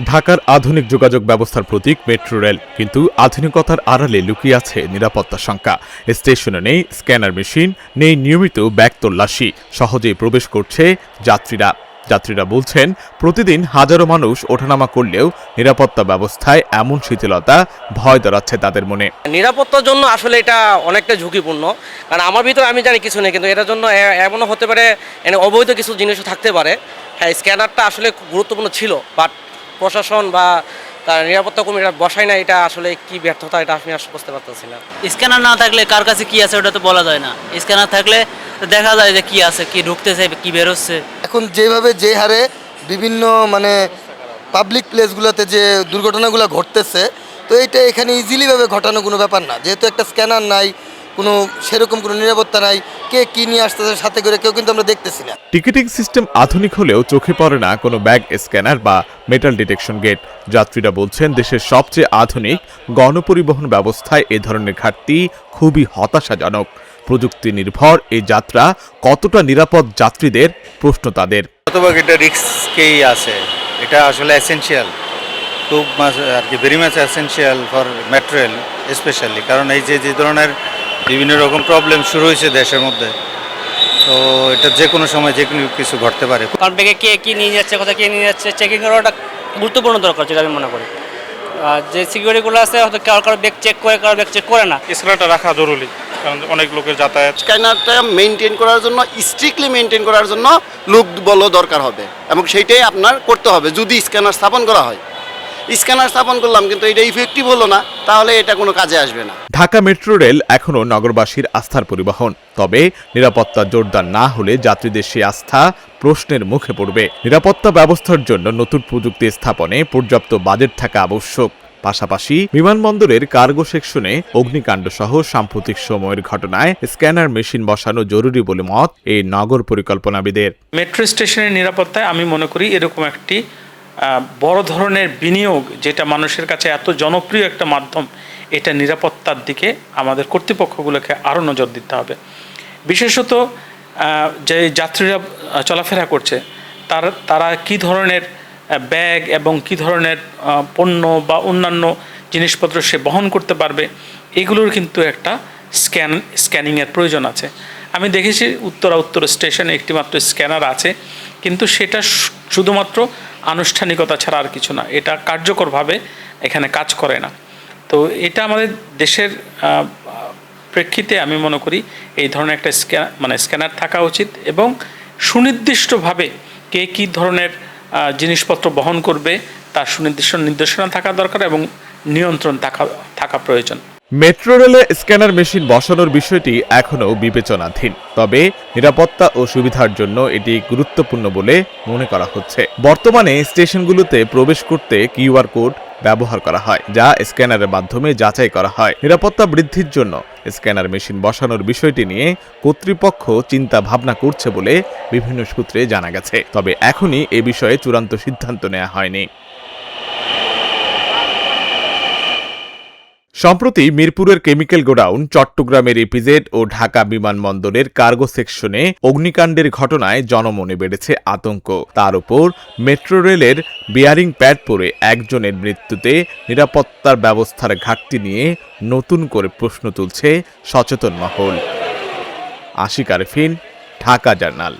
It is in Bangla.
ঢাকার আধুনিক যোগাযোগ ব্যবস্থার প্রতীক মেট্রো রেল। কিন্তু আধুনিকতার আড়ালে লুকিয়ে আছে নিরাপত্তা শঙ্কা। স্টেশনে নেই স্ক্যানার মেশিন, নেই নিয়মিত ব্যাগ তল্লাশি সহজেই প্রবেশ করছে যাত্রীরা। যাত্রীরা বলছেন, প্রতিদিন হাজারো মানুষ ওঠানামা করলেও নিরাপত্তা ব্যবস্থায় এমন শিথিলতা ভয় দাঁড়াচ্ছে তাদের মনে। নিরাপত্তার জন্য আসলে এটা অনেকটা ঝুঁকিপূর্ণ। কারণ আমার ভিতরে আমি জানি কিছু নেই, কিন্তু এটার জন্য এমনও হতে পারে অবৈধ কিছু জিনিসও থাকতে পারে। হ্যাঁ স্ক্যানারটা আসলে গুরুত্বপূর্ণ ছিল, বাট প্রশাসন বা তার নিরাপত্তা কর্মীরা বসায় না এটা আসলে কি ব্যর্থতা এটা আমি আসলে বুঝতে পারতেছি না। স্ক্যানার না থাকলে কার কাছে কি আছে ওটা তো বলা যায় না। স্ক্যানার থাকলে দেখা যায় যে কি আছে কি ঢুকতেছে কি বেরোচ্ছে। এখন যেভাবে যে হারে বিভিন্ন মানে পাবলিক প্লেসগুলোতে যে দুর্ঘটনাগুলো ঘটতেছে তো এটা এখানে ইজিলিভাবে ঘটানো কোনো ব্যাপার না। যেহেতু একটা স্ক্যানার নাই কোনো সেরকম কোনো নিরাপত্তা নাই। কে কি নিয়ে আসতেছে সাথে করে কেউ কিন্তু আমরা দেখতেছি না। টিকিটিং সিস্টেম আধুনিক হলেও চোখে পড়ে না কোনো ব্যাগ স্ক্যানার বা মেটাল ডিটেকশন গেট। যাত্রীরা বলছেন দেশের সবচেয়ে আধুনিক গণপরিবহন ব্যবস্থায় এ ধরনের ঘাটতি খুবই হতাশাজনক। প্রযুক্তি নির্ভর এই যাত্রা কতটা নিরাপদ যাত্রীদের? প্রশ্ন তাদের। শতভাগ এটা রিস্কেই আছে। এটা আসলে এসেনশিয়াল খুব আর কি very much essential for material specially কারণ এই যে যে ধরনের বিভিন্ন রকম প্রবলেম শুরু হয়েছে দেশের মধ্যে। তো এটা যে কোনো সময় যে কোনো কিছু ঘটতে পারে। কারণ ব্যাগে কে কী নিয়ে যাচ্ছে কোথায় কে নিয়ে যাচ্ছে চেকিং করাটা গুরুত্বপূর্ণ দরকার যেটা আমি মনে করি। আর যে সিকিউরিটিগুলো আছে হয়তো কারও কারও ব্যাগ চেক করে কারও ব্যাগ চেক করে না। স্ক্যানারটা রাখা জরুরি কারণ অনেক লোকের যাতায়াত। স্ক্যানারটা মেনটেন করার জন্য স্ট্রিক্টলি মেনটেন করার জন্য লোক বলও দরকার হবে এবং সেইটাই আপনার করতে হবে যদি স্ক্যানার স্থাপন করা হয়। স্ক্যানার স্থাপন করলাম কিন্তু এটা ইফেক্টিভ হলো না তাহলে এটা কোনো কাজে আসবে না। ঢাকা মেট্রো রেল এখনও নগরবাসীর আস্থার পরিবহন তবে নিরাপত্তা জোরদার না হলে যাত্রীদের সেই আস্থা প্রশ্নের মুখে পড়বে। নিরাপত্তা ব্যবস্থার জন্য নতুন প্রযুক্তি স্থাপনে পর্যাপ্ত বাজেট থাকা আবশ্যক। পাশাপাশি বিমানবন্দরের কার্গো সেকশনে অগ্নিকাণ্ড সহ সাম্প্রতিক সময়ের ঘটনায় স্ক্যানার মেশিন বসানো জরুরি বলে মত এই নগর পরিকল্পনাবিদের। মেট্রো স্টেশনের নিরাপত্তায় আমি মনে করি এরকম একটি বড় ধরনের বিনিয়োগ যেটা মানুষের কাছে এত জনপ্রিয় একটা মাধ্যম, এটা নিরাপত্তার দিকে আমাদের কর্তৃপক্ষগুলোকে আরও নজর দিতে হবে। বিশেষত যে যাত্রীরা চলাফেরা করছে, তার, তারা কি ধরনের ব্যাগ এবং কি ধরনের পণ্য বা অন্যান্য জিনিসপত্র সে বহন করতে পারবে, এগুলোর কিন্তু একটা স্ক্যান, স্ক্যানিংয়ের প্রয়োজন আছে। আমি দেখেছি উত্তরা উত্তর স্টেশনে একটিমাত্র স্ক্যানার আছে, কিন্তু সেটা শুধুমাত্র আনুষ্ঠানিকতা ছাড়া আর কিছু না, এটা কার্যকরভাবে এখানে কাজ করে না। তো এটা আমাদের দেশের প্রেক্ষিতে আমি মনে করি এই ধরনের একটা স্ক্যান মানে স্ক্যানার থাকা উচিত এবং সুনির্দিষ্টভাবে কে কী ধরনের জিনিসপত্র বহন করবে, তার সুনির্দিষ্ট নির্দেশনা থাকা দরকার এবং নিয়ন্ত্রণ থাকা থাকা প্রয়োজন। মেট্রো রেলে স্ক্যানার মেশিন বসানোর বিষয়টি এখনও বিবেচনাধীন। তবে নিরাপত্তা ও সুবিধার জন্য এটি গুরুত্বপূর্ণ বলে মনে করা হচ্ছে। বর্তমানে স্টেশনগুলোতে প্রবেশ করতে কিউআর কোড ব্যবহার করা হয়, যা স্ক্যানারের মাধ্যমে যাচাই করা হয়। নিরাপত্তা বৃদ্ধির জন্য স্ক্যানার মেশিন বসানোর বিষয়টি নিয়ে কর্তৃপক্ষ চিন্তা ভাবনা করছে বলে বিভিন্ন সূত্রে জানা গেছে। তবে এখনই এ বিষয়ে চূড়ান্ত সিদ্ধান্ত নেওয়া হয়নি। সম্প্রতি মিরপুরের কেমিক্যাল গোডাউন, চট্টগ্রামের ইপিজেড ও ঢাকা বিমানবন্দরের কার্গো সেকশনে অগ্নিকাণ্ডের ঘটনায় জনমনে বেড়েছে আতঙ্ক। তার উপর মেট্রো রেলের বিয়ারিং প্যাড পরে একজনের মৃত্যুতে নিরাপত্তার ব্যবস্থার ঘাটতি নিয়ে নতুন করে প্রশ্ন তুলছে সচেতন মহল। আশিক আরফিন, ঢাকা জার্নাল।